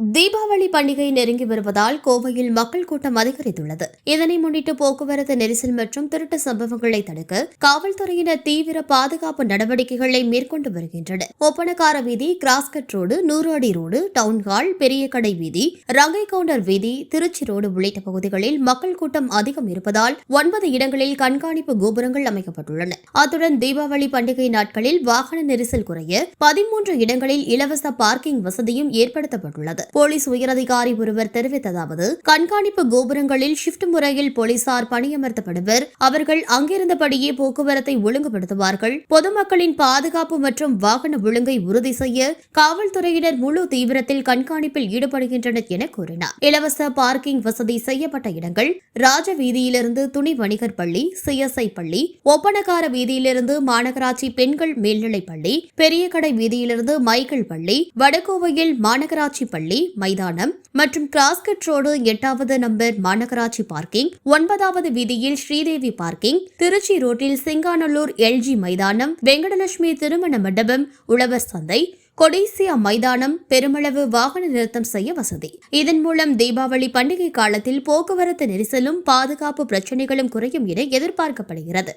தீபாவளி பண்டிகை நெருங்கி வருவதால் கோவையில் மக்கள் கூட்டம் அதிகரித்துள்ளது. இதனை முன்னிட்டு போக்குவரத்து நெரிசல் மற்றும் திருட்டு சம்பவங்களை தடுக்க காவல்துறையினர் தீவிர பாதுகாப்பு நடவடிக்கைகளை மேற்கொண்டு வருகின்றனர். ஒப்பனக்கார வீதி கிராஸ்கட் ரோடு நூறு அடி ரோடு டவுன்ஹால் பெரிய கடை வீதி ரங்கை கவுண்டர் வீதி திருச்சி ரோடு உள்ளிட்ட பகுதிகளில் மக்கள் கூட்டம் அதிகம் இருப்பதால் ஒன்பது இடங்களில் கண்காணிப்பு கோபுரங்கள் அமைக்கப்பட்டுள்ளன. அத்துடன் தீபாவளி பண்டிகை நாட்களில் வாகன நெரிசல் குறைய பதிமூன்று இடங்களில் இலவச பார்க்கிங் வசதியும் ஏற்படுத்தப்பட்டுள்ளது. போலீஸ் உயரதிகாரி ஒருவர் தெரிவித்ததாவது கண்காணிப்பு கோபுரங்களில் ஷிப்ட் முறையில் போலீசார் பணியமர்த்தப்படுவர். அவர்கள் அங்கிருந்தபடியே போக்குவரத்தை ஒழுங்குபடுத்துவார்கள். பொதுமக்களின் பாதுகாப்பு மற்றும் வாகன ஒழுங்கை உறுதி செய்ய காவல்துறையினர் முழு தீவிரத்தில் கண்காணிப்பில் ஈடுபடுகின்றனர் என கூறினார். இலவச பார்க்கிங் வசதி செய்யப்பட்ட இடங்கள் ராஜ வீதியிலிருந்து துணி வணிகர் பள்ளி சிஎஸ்ஐ பள்ளி ஒப்பனக்கார வீதியிலிருந்து மாநகராட்சி பெண்கள் மேல்நிலைப் பள்ளி பெரிய கடை வீதியிலிருந்து மைக்கேல் பள்ளி வடகோவையில் மாநகராட்சி பள்ளி மைதானம் மற்றும் கிராஸ்கட் ரோடு எட்டாவது நம்பர் மாநகராட்சி பார்க்கிங் ஒன்பதாவது வீதியில் ஸ்ரீதேவி பார்க்கிங் திருச்சி ரோட்டில் சிங்காநல்லூர் எல்ஜி மைதானம் வெங்கடலட்சுமி திருமண மண்டபம் உழவர் சந்தை கொடிசியா மைதானம் பெருமளவு வாகன நிறுத்தம் செய்ய வசதி. இதன் மூலம் தீபாவளி பண்டிகை காலத்தில் போக்குவரத்து நெரிசலும் பாதுகாப்பு பிரச்சினைகளும் குறையும் என எதிர்பார்க்கப்படுகிறது.